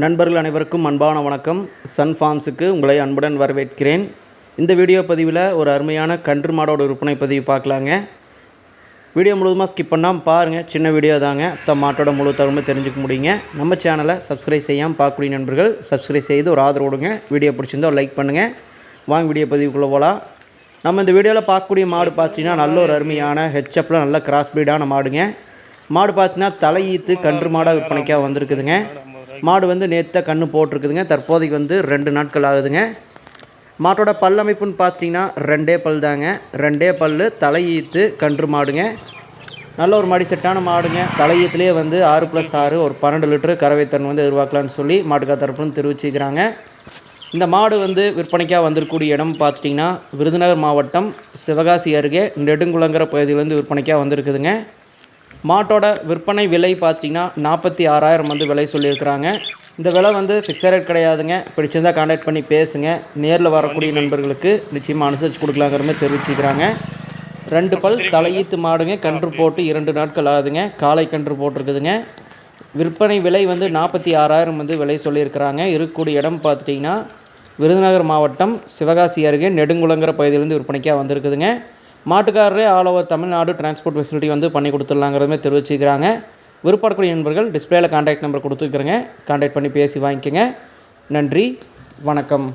நண்பர்கள் அனைவருக்கும் அன்பான வணக்கம். சன் ஃபார்ம்ஸுக்கு உங்களை அன்புடன் வரவேற்கிறேன். இந்த வீடியோ பதிவில் ஒரு அருமையான கன்று மாடோட விற்பனை பதிவு பார்க்கலாங்க. வீடியோ முழுவதுமாக ஸ்கிப் பண்ணாமல் பாருங்கள் சின்ன வீடியோ தாங்க. அப்போ மாட்டோட முழு தகவலுமே தெரிஞ்சுக்க முடியுங்க. நம்ம சேனலை சப்ஸ்கிரைப் செய்யாமல் பார்க்கக்கூடிய நண்பர்கள் சப்ஸ்கிரைப் செய்து ஒரு ஆதரவு கொடுங்க. வீடியோ பிடிச்சிருந்தோ லைக் பண்ணுங்கள் வாங்க வீடியோ பதிவுக்குள்ளே போகலாம் நம்ம இந்த வீடியோவில் பார்க்கக்கூடிய மாடு பார்த்தீங்கன்னா நல்ல ஒரு அருமையான ஹெச்எப்பில் நல்ல கிராஸ் பிரீடான மாடுங்க. மாடு பார்த்தீங்கன்னா தலையீத்து கன்று மாடாக விற்பனைக்காக வந்திருக்குதுங்க. மாடு வந்து நேற்று கன்று போட்டிருக்குதுங்க. தற்போதைக்கு வந்து ரெண்டு நாட்கள் ஆகுதுங்க. மாட்டோட பல்லமைப்புன்னு பார்த்தீங்கன்னா ரெண்டே பல் தாங்க. ரெண்டே பல் தலையீத்து கன்று மாடுங்க. நல்ல ஒரு மாடி செட்டான மாடுங்க. தலையீத்துலேயே வந்து ஆறு ப்ளஸ் ஆறு ஒரு பன்னெண்டு லிட்டரு கறவைத்தன் வந்து எதிர்பார்க்கலான்னு சொல்லி மாட்டுக்கா தரப்புன்னு தெரிவிச்சுக்கிறாங்க. இந்த மாடு வந்து விற்பனைக்காக வந்திருக்கக்கூடிய இடம் பார்த்துட்டிங்கன்னா விருதுநகர் மாவட்டம் சிவகாசி அருகே நெடுங்குளங்கிற பகுதியிலேருந்து விற்பனைக்காக வந்திருக்குதுங்க. மாட்டோட விற்பனை விலை பார்த்தீங்கன்னா நாற்பத்தி ஆறாயிரம் வந்து விலை சொல்லியிருக்கிறாங்க. இந்த விலை வந்து ஃபிக்ஸட் ரேட் கிடையாதுங்க. பிடிச்சிருந்தால் காண்டாக்ட் பண்ணி பேசுங்க. நேரில் வரக்கூடிய நண்பர்களுக்கு நிச்சயமாக அனுசரித்து கொடுக்கலாங்கிற மாதிரி தெரிவிச்சுக்கிறாங்க. ரெண்டு பல் தலையீத்து மாடுங்க. கன்று போட்டு இரண்டு நாட்கள் ஆகுதுங்க. காலை கன்று போட்டிருக்குதுங்க. விற்பனை விலை வந்து நாற்பத்தி ஆறாயிரம் வந்து விலை சொல்லியிருக்கிறாங்க. இருக்கக்கூடிய இடம் பார்த்துட்டிங்கன்னா விருதுநகர் மாவட்டம் சிவகாசி அருகே நெடுங்குளங்கிற பகுதியிலேருந்து விற்பனைக்காக வந்திருக்குதுங்க. மாட்டுக்காரரே all over Tamil Nadu transport facility வந்து பண்ணி கொடுத்துடலாங்கிறதுமே தெரிவிச்சுக்கிறாங்க. விருப்பப்படக்கூடிய நண்பர்கள் டிஸ்பிளேயில் கான்டாக்ட் நம்பர் கொடுத்துருக்குறேங்க கான்டாக்ட் பண்ணி பேசி வாங்கிக்கோங்க. நன்றி. வணக்கம்.